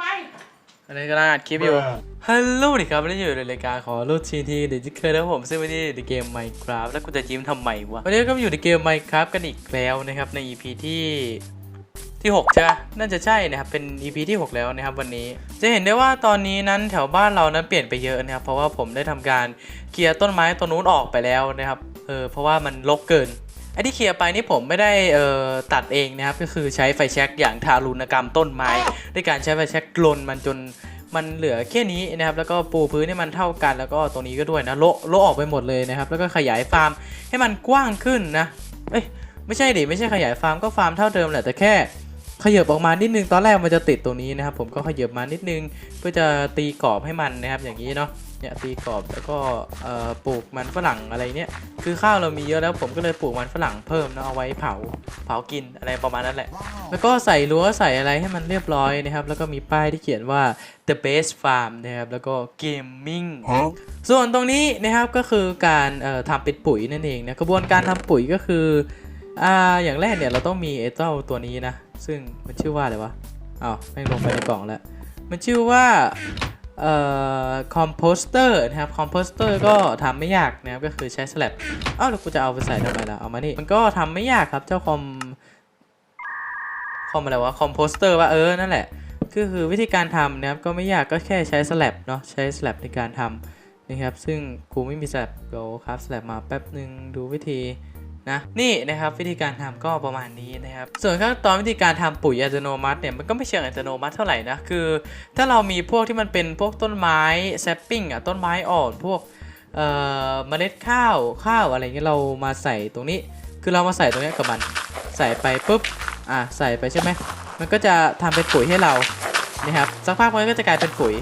ไปอันนี้ก็น่าอัดคลิปอยู่ ฮัลโหลดิครับวันนี้อยู่ในรายการของรูทีทีเดี๋ยวจะเคยนะผมซึ่งวันนี้ในเกม Minecraft แล้วกูจะจิ้มทำไมวะ วันนี้ก็มาอยู่ในเกม Minecraft กันอีกแล้วนะครับ ใน EP ที่ที่6ใช่ไหมน่าจะใช่นะครับ เป็น EP ที่ 6 แล้วนะครับวันนี้ จะเห็นได้ว่าตอนนี้นั้นแถวบ้านเรานั้นเปลี่ยนไปเยอะนะครับ เพราะว่าผมได้ทำการเคลียร์ต้นไม้ต้นนู้นออกไปแล้วนะครับ เออ เพราะว่ามันรกเกิน ไอ้ที่เคลียร์ไปนี่ผมไม่ได้เอ่อตัดเองนะครับ ก็คือใช้ไฟแช็กอย่างทารุณกรรมต้นไม้ ด้วยการใช้ไฟแช็กกลนมันจนมันเหลือแค่นี้นะครับ แล้วก็ปูพื้นให้มันเท่ากัน แล้วก็ตรงนี้ก็ด้วยนะโละโละออกไปหมดเลยนะครับ แล้วก็ขยายฟาร์มให้มันกว้างขึ้นนะ เอ้ยไม่ใช่ดิไม่ใช่ขยายฟาร์มก็ฟาร์มเท่าเดิมแหละแต่แค่ขยับออกมานิดนึงตอนแรกมันจะติดตรงนี้นะครับ ผมก็ขยับมานิดนึงเพื่อจะตีกรอบให้มันนะครับอย่างนี้เนาะ เนี่ยตีกรอบแล้วก็เอ่อปลูกมันฝรั่งอะไรเนี่ยคือข้าวเรามีเยอะแล้วผมก็เลยปลูกมันฝรั่งเพิ่มเนาะเอาไว้เผาเผากินอะไรประมาณนั้นแหละ แล้วก็ใส่รั้วใส่อะไรให้มันเรียบร้อยนะครับ แล้วก็มีป้ายที่เขียนว่า the best farm นะครับแล้วก็ gaming ส่วนตรงนี้นะครับก็คือการเอ่อทำเป็นปุ๋ยนั่นเองนะกระบวนการทำปุ๋ยก็คืออ่าอย่างแรกเนี่ยเราต้องมีไอ้เจ้าตัวนี้นะ ซึ่งมันชื่อว่าอะไรวะอ้าวแม่งลงไปในกล่องแล้ว มันชื่อว่า เอ่อคอมโพสเตอร์นะครับคอมโพสเตอร์ก็ทำไม่ยากนะครับก็คือใช้สลับอ้าวแล้วกูจะเอาไปใส่ทำไมล่ะเอามานี่มันก็ทำไม่ยากครับเจ้าคอมคอมอะไรวะคอมโพสเตอร์ว่าเออนั่นแหละก็คือวิธีการทำนะครับก็ไม่ยากก็แค่ใช้สลับเนาะใช้สลับในการทำนะครับซึ่งกูไม่มีสลับเดี๋ยวครับสลับมาแป๊บหนึ่งดูวิธี นะนี่นะครับวิธีการทำก็ประมาณนี้นะครับ ส่วนขั้นตอนวิธีการทำปุ๋ยอัตโนมัติเนี่ยมันก็ไม่เชิงอัตโนมัติเท่าไหร่นะคือ ถ้าเรามีพวกที่มันเป็นพวกต้นไม้แซปปิ้งอะต้นไม้อ่อนพวกเอ่อเมล็ดข้าวข้าวอะไรเงี้ยเรามาใส่ตรงนี้ คือเรามาใส่ตรงนี้กับมันใส่ไปปุ๊บอะใส่ไปใช่ไหมมันก็จะทำเป็นปุ๋ยให้เรานะครับสักพักมันก็จะกลายเป็นปุ๋ย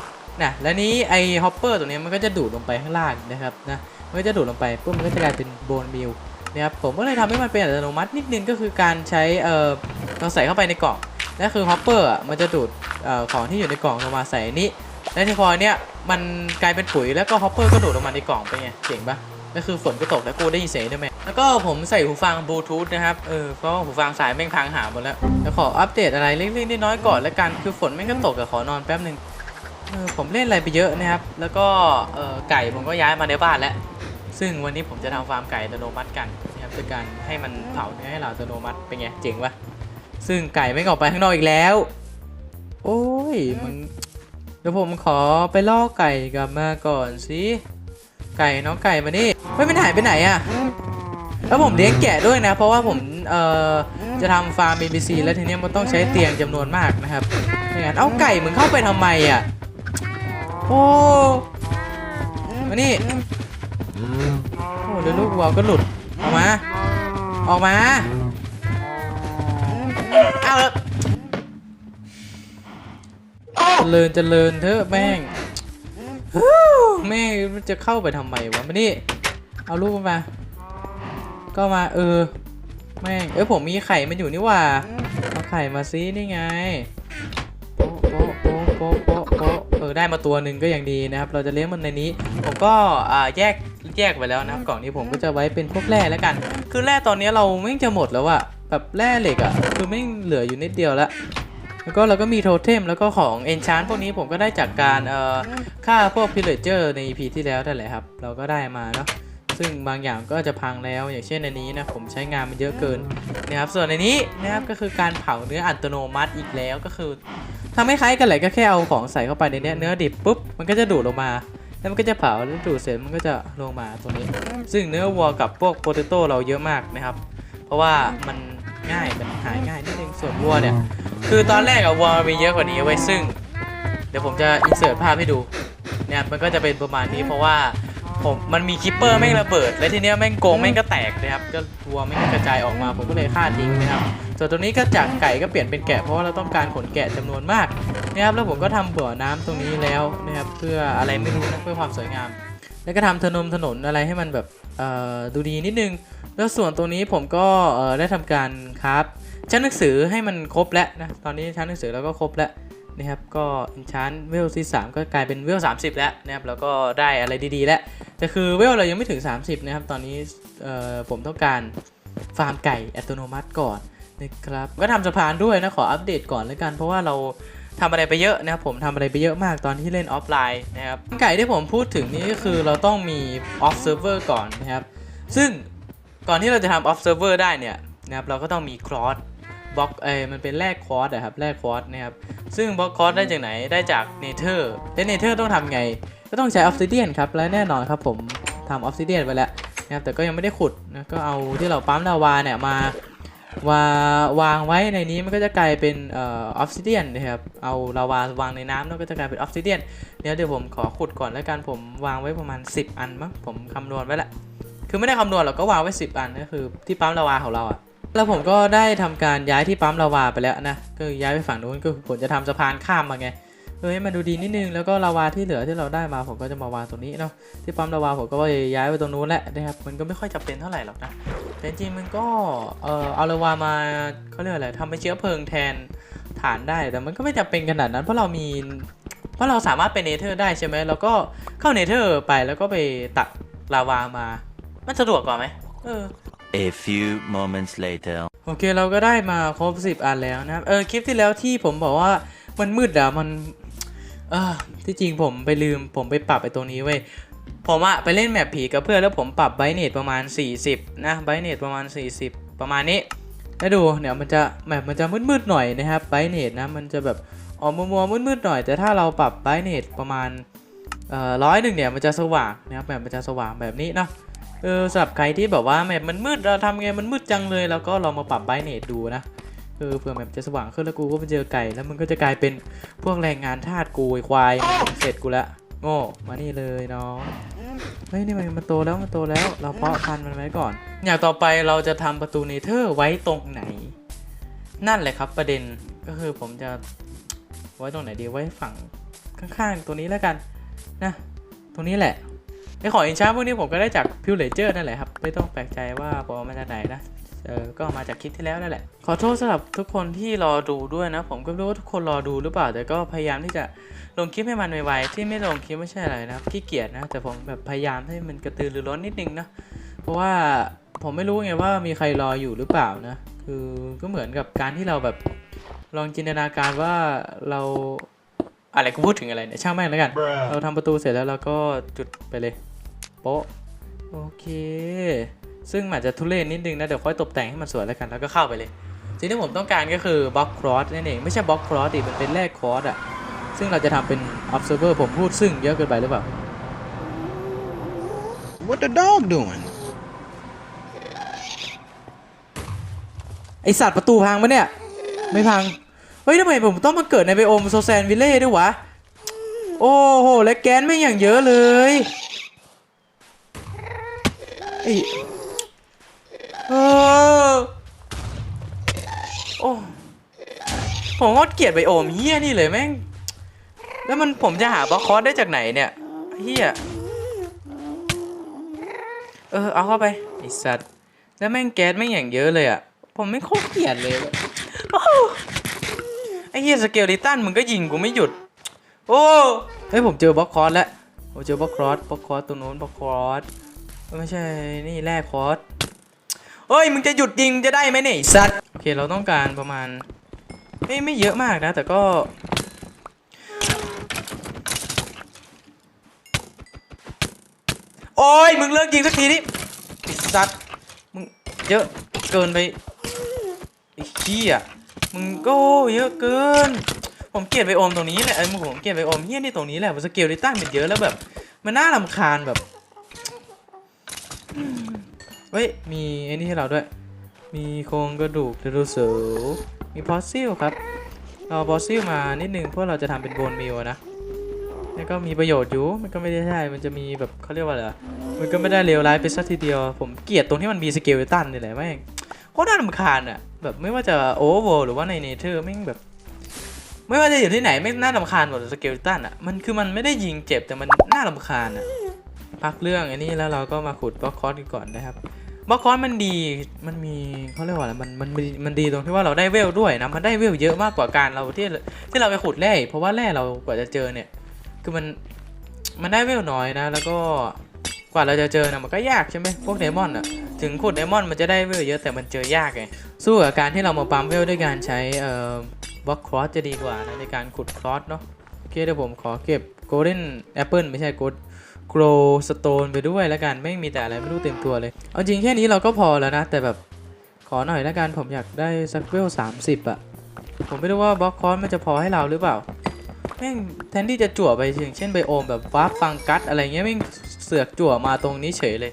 นะแล้วนี้ไอฮอปเปอร์ตรงเนี้มันก็จะดูดลงไปข้างล่างนะครับนะมันก็จะดูดลงไปปุ๊บมันก็จะกลายเป็นโบนมิล นะครับผมก็เลยทำให้มันเป็นอัตโนมัตินิดนึงก็คือการใช้เอ่อเราใส่เข้าไปในกล่องนั่นคือฮอปเปอร์มันจะดูดเอ่อของที่อยู่ในกล่องลงมาใส่นี้แล้วที่พอเนี้ยมันกลายเป็นปุ๋ยแล้วก็ฮอปเปอร์ก็ดูดลงมาในกล่องไปไงเจ๋งปะก็คือฝนก็ตกแล้วกูได้ยินเสียงด้วยไหมแล้วก็ผมใส่หูฟังบลูทูธนะครับ เออ เพราะว่าหูฟังสายแม่งพังหาหมดแล้ว แล้วขออัปเดตอะไรเล็กๆน้อยๆก่อนแล้วกัน คือฝนแม่งก็ตกแต่ขอนอนแป๊บหนึ่งเออผมเล่นอะไรไปเยอะนะครับ แล้วก็ เออไก่ผมก็ย้ายมาในบ้านแล้ว ซึ่งวันนี้ผมจะทำฟาร์มไก่อัตโนมัติกันนะครับด้วยการให้มันเผาเนื้อให้เราอัตโนมัติเป็นไงเจ๋งปะซึ่งไก่ไม่ออกไปข้างนอกอีกแล้ว โอ้ยมึงเดี๋ยวผมขอไปล่อไก่กลับมาก่อนสิไก่น้องไก่มานี่ไม่ไปไหนไปไหนอะแล้วผมเลี้ยงแกะด้วยนะ เพราะว่าผมเอ่อจะทำฟาร์ม BBC แล้วทีนี้มันต้องใช้เตียงจำนวนมากนะครับไม่งั้นเอาไก่มึงเข้าไปทำไมอะโอ้มานี่ โอ้เดี๋ยวลูกวัวก็หลุด ออกมา ออกมาเอาละเจริญเจริญเถอะแม่งแม่งจะเข้าไปทำไมวะมานี่เอาลูกมา ก็มาเออ แม่ง เออผมมีไข่มันอยู่นี่ว่า เอาไข่มาซินี่ไงโป๊ะโป๊ะโป๊ะโป๊ะโป๊ะโป๊ะเออได้มาตัวหนึ่งก็ยังดีนะครับ เราจะเลี้ยงมันในนี้ ผมก็อ่าแยก แยกไปแล้วนะครับกล่องนี้ผมก็จะไว้เป็นพวกแร่แล้วกัน คือแร่ตอนนี้เราไม่งจะหมดแล้วอะแบบแร่เหล็กอะคือไม่งเหลืออยู่นิดเดียวแล้วแล้วก็เราก็มีโทเทมแล้วก็ของเอนชานพวกนี้ผมก็ได้จากการเอ่อฆ่าพวกพิเลเจอร์ใน EP ที่แล้วนั่นแหละครับ เราก็ได้มาเนาะซึ่งบางอย่างก็จะพังแล้วอย่างเช่นในนี้นะผมใช้งานมันเยอะเกินนะครับส่วนในนี้นะครับก็คือการเผาเนื้ออัตโนมัติอีกแล้วก็คือทำให้คล้ายกันเลยก็แค่เอาของใส่เข้าไปในเนี้ยเนื้อดิบปุ๊บมันก็จะดูดลงมา แล้วมันก็จะเผาแล้วดูดเสร็จมันก็จะลงมาตรงนี้ ซึ่งเนื้อวัวกับพวกโปเตโต้เราเยอะมากนะครับ เพราะว่ามันง่ายมันหายง่ายนิดนึงส่วนวัวเนี่ย คือตอนแรกอะวัวมันมีเยอะกว่านี้ไว้ยซึ่ง เดี๋ยวผมจะอินเสิร์ตภาพให้ดูเนี่ยมันก็จะเป็นประมาณนี้เพราะว่า ผมมันมีคิปเปอร์แม่งระเบิด และทีเนี้ยแม่งโกงแม่งก็แตกนะครับ ก็วัวแม่งกระจายออกมา ผมก็เลยฆ่าทิ้งนะครับ ส่วนตรงนี้ก็จากไก่ก็เปลี่ยนเป็นแกะเพราะว่าเราต้องการขนแกะจำนวนมากนะครับ แล้วผมก็ทำบ่อน้ำตรงนี้แล้วนะครับ เพื่ออะไรไม่รู้นะเพื่อความสวยงาม แล้วก็ทำถนนถนนอะไรให้มันแบบดูดีนิดนึง แล้วส่วนตรงนี้ผมก็ได้ทำการครับชั้นหนังสือให้มันครบแล้วนะ ตอนนี้ชั้นหนังสือเราก็ครบแล้ว นะครับก็อินชั้นเวลที่3ก็กลายเป็นเวล30 แล้วนะครับแล้วก็ได้อะไรดีๆ แล้วแต่คือเวลเรายังไม่ถึง 30 นะครับ ตอนนี้ผมต้องการฟาร์มไก่อัตโนมัติก่อนนะครับก็ทำสะพานด้วยนะขออัปเดตก่อนแล้วกัน เพราะว่าเราทำอะไรไปเยอะนะครับผมทำอะไรไปเยอะมากตอนที่เล่นออฟไลน์นะครับไก่ที่ผมพูดถึงนี้ก็คือเราต้องมี observer ก่อนนะครับซึ่งก่อนที่เราจะทำ observer ได้เนี่ยนะครับเราก็ต้องมี cross บล็อกเอ้มันเป็นแลกคอร์สอะครับแลกคอร์สนะครับซึ่งบล็อกคอร์สได้จากไหนได้จากเนเธอร์และเนเธอร์ต้องทำไง ก็ต้องใช้ obsidian ครับและแน่นอนครับผมทำ obsidian ไปแล้วนะครับแต่ก็ยังไม่ได้ขุดนะก็เอาที่เราปั๊มลาวาเนี่ยมาวาวางไว้ในนี้มันก็จะกลายเป็นออ obsidian นะครับ เอาลาวาวางในน้ำแล้วก็จะกลายเป็น obsidian เดี๋ยวเดี๋ยวผมขอขุดก่อนแล้วกันผมวางไว้ประมาณ 10 อันมั้งผมคำนวณไว้แหละ คือไม่ได้คำนวณหรอกก็วางไว้ 10 อันก็คือที่ปั๊มลาวาของเราอะ แล้วผมก็ได้ทำการย้ายที่ปั๊มลาวาไปแล้วนะก็ย้ายไปฝั่งนู้นก็คือผมจะทำสะพานข้ามมาไงเออให้มันดูดีนิดนึงแล้วก็ลาวาที่เหลือที่เราได้มาผมก็จะมาวางตรงนี้เนาะที่ปั๊มลาวาผมก็ย้ายไปตรงนู้นแหละนะครับมันก็ไม่ค่อยจำเป็นเท่าไหร่หรอกนะแต่จริงมันก็เออเอาลาวามาเขาเรียกอะไรทำเป็นเชื้อเพลิงแทนฐานได้แต่มันก็ไม่จำเป็นขนาดนั้น เพราะเรามีเพราะเราสามารถไปเนเธอร์ได้ใช่ไหมแล้วก็เข้าเนเธอร์ไปแล้วก็ไปตักลาวามา มันสะดวกกว่าไหมเออ A few moments later. โอเคเราก็ได้มาครบ 10 อันแล้วนะครับ เออคลิปที่แล้วที่ผมบอกว่ามันมืดอะมัน เออที่จริงผมไปลืมผมไปปรับไปตรงนี้เว้ย ผมอะไปเล่นแมปผีกับเพื่อนแล้วผมปรับไบเนตประมาณ 40 นะไบเนตประมาณ 40 ประมาณนี้แล้วดูเนี่ยมันจะแมปมันจะมืดๆหน่อยนะครับไบเนตนะมันจะแบบออกมัวๆมืดๆหน่อย แต่ถ้าเราปรับไบเนตประมาณเอ่อร้อยหนึ่งเนี่ยมันจะสว่างนะครับแมปมันจะสว่างแบบนี้เนาะ เออสำหรับใครที่แบบว่าแมปมันมืดเราทำไงมันมืดจังเลย แล้วก็ลองมาปรับไบเนตดูนะเออเผื่อแมปจะสว่างขึ้นแล้วกูก็ไปเจอไก่แล้วมันก็จะกลายเป็นพวกแรงงานทาสกูไอควายเสร็จกูละโง่มานี่เลยน้องเฮ้ยนี่มันมันโตแล้วมันโตแล้ว เราเพาะพันธุ์มันไว้ก่อน อย่างต่อไปเราจะทำประตูเนเธอร์ไว้ตรงไหน นั่นแหละครับประเด็นก็คือผมจะไว้ตรงไหนดีไว้ฝั่งข้างๆตัวนี้แล้วกันนะ ตรงนี้แหละ ไอของอินชาพวกนี้ผมก็ได้จากพิวเลเจอร์นั่นแหละครับ ไม่ต้องแปลกใจว่าผมเอมาจากไหนนะเออก็มาจากคลิปที่แล้วนั่นแหละ ขอโทษสำหรับทุกคนที่รอดูด้วยนะ ผมก็ไม่รู้ว่าทุกคนรอดูหรือเปล่า แต่ก็พยายามที่จะลงคลิปให้มันไวๆที่ไม่ลงคลิปไม่ใช่อะไรนะครับขี้เกียจนะ แต่ผมแบบพยายามให้มันกระตือรือร้นนิดนึงนะ เพราะว่าผมไม่รู้ไงว่ามีใครรออยู่หรือเปล่านะ คือก็เหมือนกับการที่เราแบบลองจินตนาการว่าเราอะไรกูพูดถึงอะไรเนี่ยช่างแม่งแล้วกัน เราทำประตูเสร็จแล้วเราก็จุดไปเลย โป๊ะโอเค ซึ่งอาจจะทุเรศนิดนึงนะ เดี๋ยวค่อยตกแต่งให้มันสวยแล้วกัน แล้วก็เข้าไปเลยสิ่งที่ผมต้องการก็คือบล็อกครอสนั่นเอง ไม่ใช่บล็อกครอสดิมันเป็นแรกครอสอะซึ่งเราจะทำเป็น observer ผมพูดซึ่งเยอะเกินไปหรือเปล่า What the dog doing? ไอสัตว์ประตูพังปะเนี่ย ไม่พัง เฮ้ยทำไมผมต้องมาเกิดในไบโอมโซแซนวิลเล่ด้วยวะ โอ้โห และแกนไม่งอย่างเยอะเลย ไอ้โอ้ผมก็เกลียดไบโอมเฮี้ยนี่เลยแม่ง แล้วมันผมจะหาบล็อกคอร์สได้จากไหนเนี่ยเฮี้ยเออเอาเข้าไปไอสัตว์แล้วแม่งแก๊สแม่งอย่างเยอะเลยอะ ผมไม่โคตรเกลียดเลยอไอ้เหี้ยสเกลลิตันมึงก็ยิงกูไม่หยุด โอ้เฮ้ยผมเจอบล็อกคอร์สแล้วผมเจอบล็อกคอร์สบล็อกคอร์สตรงนู้นบล็อกคอร์ส ไม่ใช่นี่แรกคอร์สเฮ้ยมึงจะหยุดยิงจะได้ไหมเนี่ยสัตว์โอเคเราต้องการประมาณไม่ไม่เยอะมากนะ แต่ก็โอ้ยมึงเลิกยิงสักทีนี่ไอ้สัตว์มึงเยอะเกินไปไอ้เหี้ยมึงก็เยอะเกิน ผมเกลียดไปโอมตรงนี้แหละไอ้มึงผมเกลียดไปโอมเฮี้ยนี่ตรงนี้แหละมันสเกลดิตั้งเป็นเยอะแล้วแบบ มันน่ารำคาญแบบ เฮ้ย มีไอ้นี่ให้เราด้วย มีโครงกระดูกไดโนเสาร์มีพอสซิลครับเอาพอสซิลมานิดนึงเพราะเราจะทำเป็นโบนมิลนะแล้วก็มีประโยชน์อยู่ มันก็ไม่ได้ใช่ มันจะมีแบบเขาเรียกว่าอะไรมันก็ไม่ได้เลวร้ายไปสักทีเดียว ผมเกลียดตรงที่มันมีสเกลตันนี่แหละแม่งโคตรน่ารำคาญอะแบบไม่ว่าจะโอเวอร์หรือว่าในเนเธอร์แม่งแบบ ไม่ว่าจะอยู่ที่ไหนไม่น่ารำคาญหมดสเกลตันอะ มันคือมันไม่ได้ยิงเจ็บแต่มันน่ารำคาญอะ พักเรื่องอันนี้แล้วเราก็มาขุดบล็อกคอร์สกันก่อนนะครับบล็อกคอร์สมันดีมันมีเขาเรียกว่าอะไรมันมันมันดีตรงที่ว่าเราได้เวลด้วยนะมันได้เวลเยอะมากกว่าการเราที่ที่เราไปขุดแร่เพราะว่าแร่เรากว่าจะเจอเนี่ย คือมันมันได้เวลน้อยนะ แล้วก็กว่าเราจะเจอนะมันก็ยากใช่ไหมพวกไดมอนด์อะถึงขุดไดมอนด์มันจะได้เวลเยอะแต่มันเจอยากไงสู้กับการที่เรามาปั๊มเวลด้วยการใช้เอ่อบล็อกครอสจะดีกว่านะในการขุดครอสเนาะโอเคเดี๋ยวผมขอเก็บ golden apple ไม่ใช่ gold grow stone ไปด้วยแล้วกันไม่มีแต่อะไรไม่รู้เต็มตัวเลย เอาจริงแค่นี้เราก็พอแล้วนะ แต่แบบขอหน่อยแล้วกันผมอยากได้สักเวล30อะผมไม่รู้ว่าบล็อกครอสมันจะพอให้เราหรือเปล่าแม่งแทนที่จะจั่วไปอย่างเช่นไบโอมแบบฟ้าฟังกัสอะไรเงี้ยแม่งเสือกจั่วมาตรงนี้เฉยเลย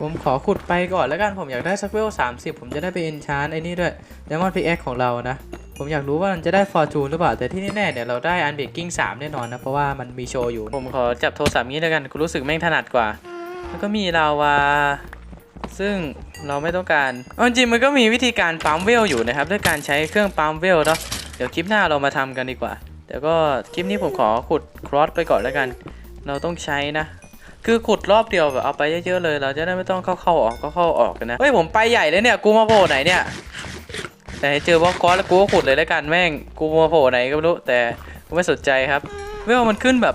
ผมขอขุดไปก่อนแล้วกันผมอยากได้สักเวล30ผมจะได้ไปเอนชานไอ้นี่ด้วย d ดมอนพิกแอคของเรานะ ผมอยากรู้ว่ามันจะได้ฟอร์จูนหรือเปล่า แต่ที่แน่ๆเนี่ยเราได้อันเบกกิ้ง3แน่นอนนะ เพราะว่ามันมีโชว์อยู่ ผมขอจับโทรศัพท์นี้แล้วกันกูรู้สึกแม่งถนัดกว่า แล้วก็มีลาวาซึ่งเราไม่ต้องการจริงมันก็มีวิธีการปั๊มเวลอยู่นะครับ ด้วยการใช้เครื่องปั๊มเวลเนาะเดี๋ยวคลิปหน้าเรามาทำกันดีกว่า แต่ก็คลิปนี้ผมขอขุดครอสไปก่อนแล้วกัน เราต้องใช้นะ คือขุดรอบเดียวแบบเอาไปเยอะๆเลย เราจะได้ไม่ต้องเข้าๆออกก็เข้าๆออกกันนะ เฮ้ยผมไปใหญ่เลยเนี่ย กูมาโผล่ไหนเนี่ย แต่เจอบล็อกคอสแล้วกูก็ขุดเลยแล้วกันแม่งกูมาโผล่ไหนก็ไม่รู้แต่กูไม่สนใจครับเวลมันขึ้นแบบ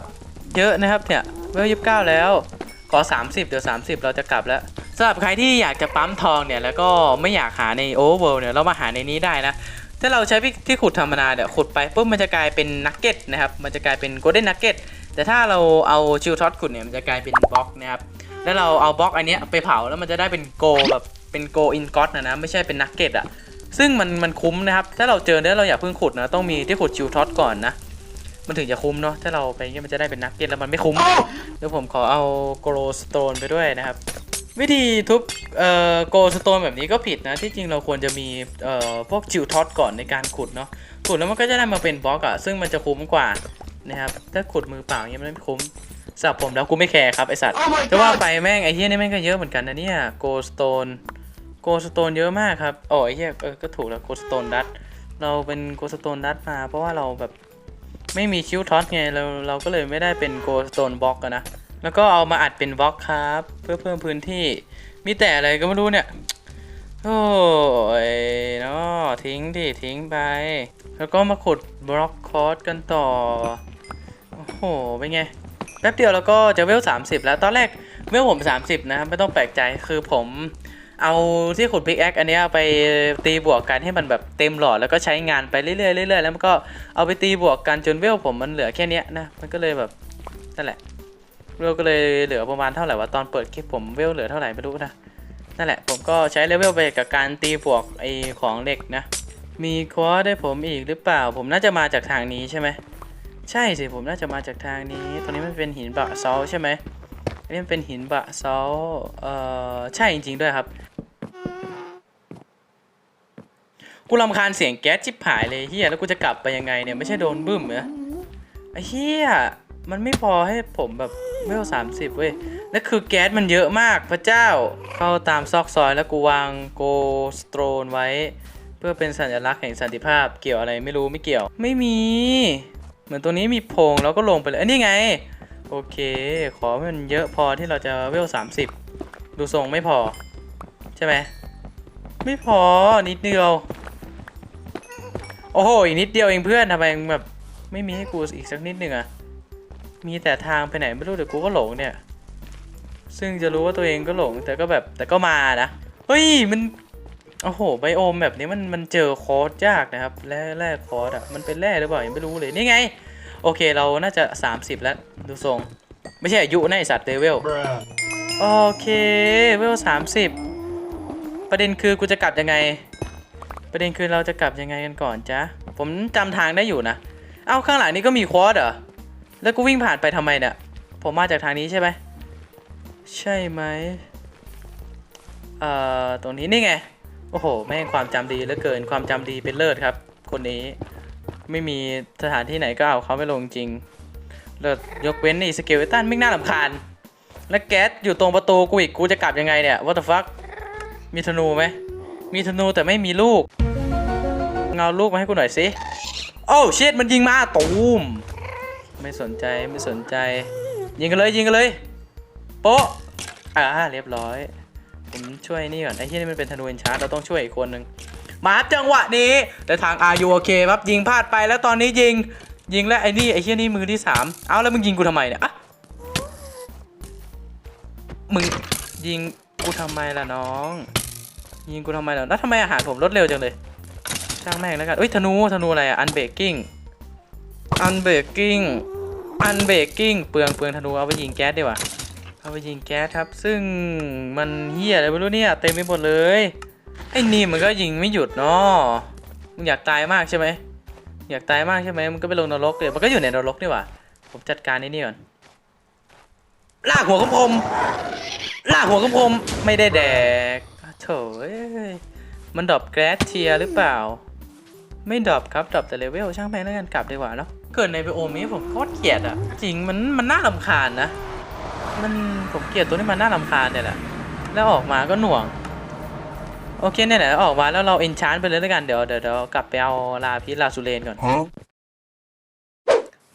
เยอะนะครับเนี่ยเวลยี่สิบเก้าแล้วขอ 30 เดี๋ยว 30 เราจะกลับแล้วสำหรับใครที่อยากจะปั๊มทองเนี่ยแล้วก็ไม่อยากหาในโอเวอร์เวิลด์เนี่ยเรามาหาในนี้ได้นะถ้าเราใช้ที่ขุดธรรมดาเนี่ยขุดไปปุ๊บมันจะกลายเป็นนักเก็ตนะครับมันจะกลายเป็นโกลเด้นนักเก็ตแต่ถ้าเราเอาชิลท็อตขุดเนี่ยมันจะกลายเป็นบล็อกนะครับแล้วเราเอาบล็อกอันนี้ไปเผาแล้วมันจะได้เป็นโกแบบเป็นโกอินก็ตนะนะไม่ใช่เป็นนักเก็ตอะ ซึ่งมันมันคุ้มนะครับ ถ้าเราเจอเนี่ยเราอย่าเพิ่งขุดนะ ต้องมีที่ขุดชิลท็อตก่อนนะ มันถึงจะคุ้มเนาะ ถ้าเราไปเงี้ยมันจะได้เป็นนักเก็ตแล้วมันไม่คุ้มเดี๋ยวผมขอเอาโกลสโตนไปด้วยนะครับ วิธีทุบเอ่อโกลสโตนแบบนี้ก็ผิดนะ ที่จริงเราควรจะมีเอ่อพวกจิวท็อตก่อนในการขุดเนาะ ขุดแล้วมันก็จะได้มาเป็นบล็อกอะซึ่งมันจะคุ้มกว่านะครับ ถ้าขุดมือเปล่าเงี้ยมันไม่คุ้มสำหรับผมแล้วกูไม่แคร์ครับไอสัตว์จะว่าไปแม่งไอเฮียนี่แม่งก็เยอะเหมือนกันนะเนี่ยโกลสโตน โกสโตนเยอะมากครับโอ้ไอเฮียเออก็ถูกแล้วโกสโตนดัตเราเป็นโกสโตนดัตมา เพราะว่าเราแบบไม่มีคิวท็อตไงเราเราก็เลยไม่ได้เป็นโกสโตนบล็อกนะ แล้วก็เอามาอัดเป็นบล็อกครับ เพื่อเพิ่มพื้นที่มีแต่อะไรก็ไม่รู้เนี่ยโอ้ยเนาะทิ้งดิทิ้งไป แล้วก็มาขุดบล็อกคอร์สกันต่อ โอ้โห เป็นไง แป๊บเดียวแล้วก็จะเวล 30 แล้ว ตอนแรกเวลผม 30 นะครับ ไม่ต้องแปลกใจคือผม เอาที่ขุดพิกแอคอันนี้ไปตีบวกกันให้มันแบบเต็มหลอดแล้วก็ใช้งานไปเรื่อยๆเรื่อยๆแล้วมันก็เอาไปตีบวกกันจนเวลผมมันเหลือแค่นี้นะมันก็เลยแบบนั่นแหละเวลก็เลยเหลือประมาณเท่าไหร่วะตอนเปิดคลิปผมเวลเหลือเท่าไหร่ไม่รู้นะนั่นแหละผมก็ใช้เลเวลไปกับการตีบวกไอของเหล็กนะมีคอร์ได้ผมอีกหรือเปล่า ผมน่าจะมาจากทางนี้ใช่ไหมใช่สิผมน่าจะมาจากทางนี้ตรงนี้มันเป็นหินบะซอลใช่ไหมอันนี้มันเป็นหินบะซอลเอ่อใช่จริงๆด้วยครับ กูรำคาญเสียงแก๊สชิบหายเลยเฮียแล้วกูจะกลับไปยังไงเนี่ยไม่ใช่โดนบึ้มเหรอไอ้เฮียมันไม่พอให้ผมแบบเวลสามสิบเว้ยนั่นคือแก๊สมันเยอะมากพระเจ้า เข้าตามซอกซอยแล้วกูวางโกสโตรนไว้ เพื่อเป็นสัญลักษณ์แห่งสันติภาพเกี่ยวอะไรไม่รู้ไม่เกี่ยว ไม่มี เหมือนตัวนี้มีโพงแล้วก็ลงไปเลยอันนี้ไง โอเค ขอให้มันเยอะพอที่เราจะเวล30ดูทรงไม่พอ ใช่ไหมไม่พอนิดเดียว โอ้โห อีกนิดเดียวเองเพื่อนทำไมมึงแบบไม่มีให้กูอีกสักนิดหนึ่งอะมีแต่ทางไปไหนไม่รู้เดี๋ยวกูก็หลงเนี่ย ซึ่งจะรู้ว่าตัวเองก็หลง แต่ก็แบบแต่ก็มานะ เฮ้ยมัน โอ้โห ไบโอมแบบนี้มันมันเจอคอร์สยากนะครับแร่แร่คอร์สอะมันเป็นแร่หรือเปล่ายังไม่รู้เลยนี่ไง โอเคเราน่าจะ 30 แล้วดูทรง ไม่ใช่อายุนะไอสัตว์เลเวล โอเคเวล30ประเด็นคือกูจะกลับยังไง ประเด็นคือเราจะกลับยังไงกันก่อนจ๊ะ ผมจำทางได้อยู่นะ เอ้าข้างหลังนี้ก็มีควอดเหรอ แล้วกูวิ่งผ่านไปทำไมเนี่ย ผมมาจากทางนี้ใช่ไหม ใช่ไหมเอ่อ ตรงนี้นี่ไง โอ้โห แม่งความจำดีเหลือเกิน ความจำดีเป็นเลิศครับ คนนี้ ไม่มีสถานที่ไหนก็เอาเขาไม่ลงจริง เลิศยกเว้นนี่สเกลตันไม่น่าลำคาญ และแก๊สอยู่ตรงประตูกูอีก กูจะกลับยังไงเนี่ย what the fuck มีธนูไหมมีธนูแต่ไม่มีลูก เงาลูกมาให้กูหน่อยสิ โอ้เชิดมันยิงมาตูม ไม่สนใจไม่สนใจ ยิงกันเลยยิงกันเลย โป๊ะ อ่าเรียบร้อย ผมช่วยนี่ก่อนไอ้ที่นี่มันเป็นธนูเอนชาร์ดเราต้องช่วยอีกคนหนึ่งมาครับจังหวะนี้ แต่ทางอายูโอเคครับยิงพลาดไปแล้วตอนนี้ยิงยิงแล้วไอ้นี่ไอ้ที่นี่มือที่สามเอาแล้วมึงยิงกูทำไมเนี่ยอะมึงยิงกูทำไมล่ะน้อง ยิงกูทำไมล่ะแล้วทำไมอาหารผมลดเร็วจังเลย ช่างแม่งแล้วกันเอ้ยธนูธนูอะไรอะอันเบรกกิ้งอันเบรกกิ้งอันเบรกกิ้งเปลืองเปลืองธนูเอาไปยิงแก๊สดีกว่าเอาไปยิงแก๊สครับ ซึ่งมันเหี้ยอะไรไม่รู้เนี่ยเต็มไปหมดเลยไอ้นี่มันก็ยิงไม่หยุดเนาะมึงอยากตายมากใช่ไหมอยากตายมากใช่ไหมมันก็ไปลงนรกเลยมันก็อยู่ในนรกนี่หว่าผมจัดการไอ้นี่ก่อนลากหัวกระพมลากหัวกระพมไม่ได้แดกโถเอ้ยมันดรอปแกรสเทียหรือเปล่า ไม่ดรอปครับดรอปแต่เลเวลช่างแม่งแล้วกันกลับดีกว่าเนาะเกิดในไบโอมนี้ผมโคตรเกลียดอะจริงมันมันน่ารำคาญนะ มันผมเกลียดตัวที่มันน่ารำคาญเนี่ยแหละแล้วออกมาก็หน่วง โอเคเนี่ยแหละออกมาแล้วเราเอนชานไปเลยแล้วกันเดี๋ยวเดี๋ยวเดี๋ยวกลับไปเอาลาพิษลาสุเรนก่อน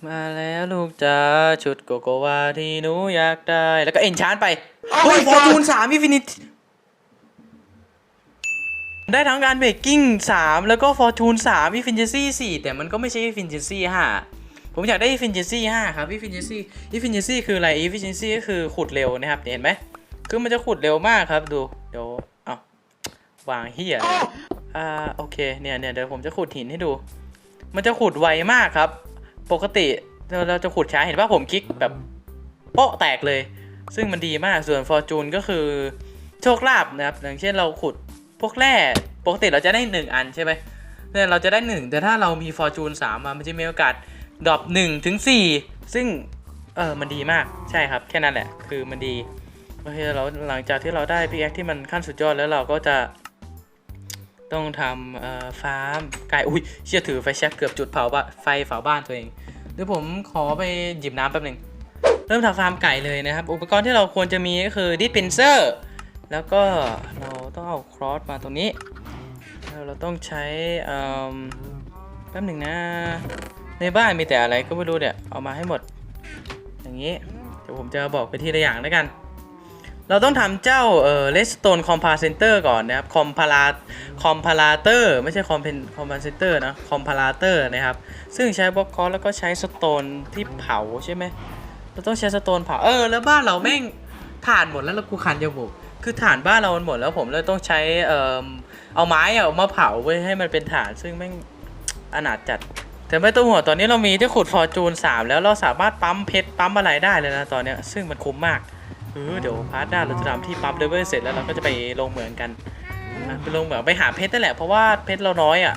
มาแล้วลูกจ้าชุดโกโกวาที่หนูอยากได้ แล้วก็เอนชานไปเฮ้ยฟอร์จูนสามอินฟินิต ได้ทั้งการเบรกกิ้ง3 แล้วก็ฟอร์จูน3 Efficiency 4แต่มันก็ไม่ใช่ Efficiency 5ผมอยากได้ Efficiency 5ครับ Efficiency Efficiency คืออะไร Efficiency ก็คือขุดเร็วนะครับเห็นไหมคือมันจะขุดเร็วมากครับดูเดี๋ยวเอาวางเฮียเลยอ่าโอเคเนี่ยเนี่ยเดี๋ยวผมจะขุดหินให้ดู มันจะขุดไวมากครับ ปกติเราเราจะขุดช้าเห็นป่ะผมคลิกแบบโป๊ะแตกเลย ซึ่งมันดีมากส่วนฟอร์จูนก็คือโชคลาภนะครับอย่างเช่นเราขุด พวกแร่ปกติเราจะได้ 1 อันใช่ไหมเนี่ยเราจะได้ 1 แต่ถ้าเรามีฟอร์จูน3มามันจะมีโอกาสดรอป1ถึง4ซึ่ง เออมันดีมากใช่ครับ แค่นั้นแหละ คือมันดีโอเคเราหลังจากที่เราได้พิกแอคที่มันขั้นสุดยอดแล้วเราก็จะ ต้องทำเอ่อฟาร์มไก่อุ้ยเชี่ยถือไฟแช็กเกือบจุดเผาบ้านไฟเผาบ้านตัวเองเดี๋ยวผมขอไปหยิบน้ำแป๊บหนึ่งเริ่มทำฟาร์มไก่เลยนะครับ อุปกรณ์ที่เราควรจะมีก็คือดิสเพนเซอร์ แล้วก็เรา เอาครอสมาตรงนี้ เราต้องใช้แป๊บหนึ่งนะ ในบ้านมีแต่อะไรก็ไม่รู้เนี่ย เอามาให้หมด อย่างนี้ เดี๋ยวผมจะบอกไปทีละอย่างแล้วกัน เราต้องทำเจ้าเอ่อ redstone comparator ก่อนนะครับ compara comparator ไม่ใช่ compen comparator นะ comparator นะครับ ซึ่งใช้บล็อกคอสแล้วก็ใช้สโตนที่เผาใช่ไหมเราต้องใช้สโตนเผา เออ แล้วบ้านเราแม่งถ่านหมดแล้วแล้วกูคันจมูก คือถ่านบ้านเรามันหมดแล้วผมเลยต้องใช้เอ่อเอาไม้อะมาเผาไว้ให้มันเป็นถ่านซึ่งแม่งอนาถจัด แต่ไม่ต้องห่วงตอนนี้เรามีที่ขุดฟอร์จูน3แล้วเราสามารถปั๊มเพชรปั๊มอะไรได้เลยนะตอนเนี้ยซึ่งมันคุ้มมากเออเดี๋ยวพาร์ทหน้าเราจะทำที่ปั๊มเลเวลเสร็จแล้วเราก็จะไปลงเหมืองกันอะไปลงเหมืองไปหาเพชรนั่นแหละเพราะว่าเพชรเราน้อยอะ